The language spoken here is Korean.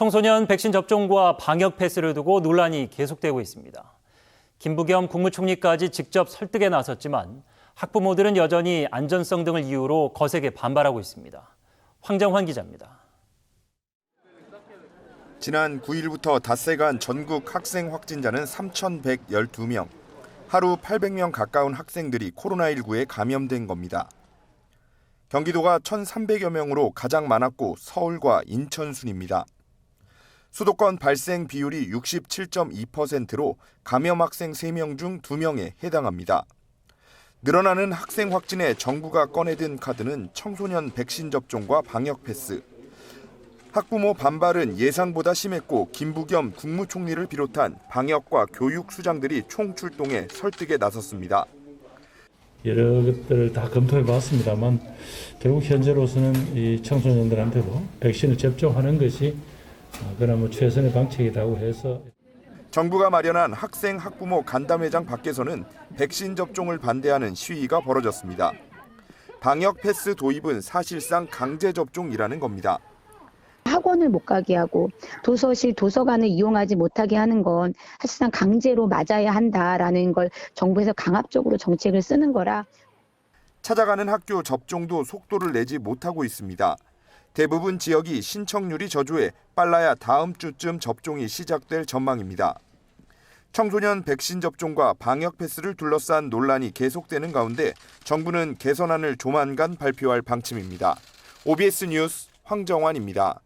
청소년 백신 접종과 방역 패스를 두고 논란이 계속되고 있습니다. 김부겸 국무총리까지 직접 설득에 나섰지만 학부모들은 여전히 안전성 등을 이유로 거세게 반발하고 있습니다. 황정환 기자입니다. 지난 9일부터 닷새간 전국 학생 확진자는 3,112명. 하루 800명 가까운 학생들이 코로나19에 감염된 겁니다. 경기도가 1,300여 명으로 가장 많았고 서울과 인천 순입니다. 수도권 발생 비율이 67.2%로 감염 학생 3명 중 2명에 해당합니다. 늘어나는 학생 확진에 정부가 꺼내든 카드는 청소년 백신 접종과 방역 패스. 학부모 반발은 예상보다 심했고 김부겸 국무총리를 비롯한 방역과 교육 수장들이 총출동해 설득에 나섰습니다. 여러 것들을 다 검토해 봤습니다만 결국 현재로서는 이 청소년들한테도 백신을 접종하는 것이 어, 그나마 최선의 방책이라고 해서 정부가 마련한 학생 학부모 간담회장 밖에서는 백신 접종을 반대하는 시위가 벌어졌습니다. 방역 패스 도입은 사실상 강제 접종이라는 겁니다. 학원을 못 가게 하고 도서실, 도서관을 이용하지 못하게 하는 건 사실상 강제로 맞아야 한다라는 걸 정부에서 강압적으로 정책을 쓰는 거라 찾아가는 학교 접종도 속도를 내지 못하고 있습니다. 대부분 지역이 신청률이 저조해 빨라야 다음 주쯤 접종이 시작될 전망입니다. 청소년 백신 접종과 방역 패스를 둘러싼 논란이 계속되는 가운데 정부는 개선안을 조만간 발표할 방침입니다. OBS 뉴스 황정환입니다.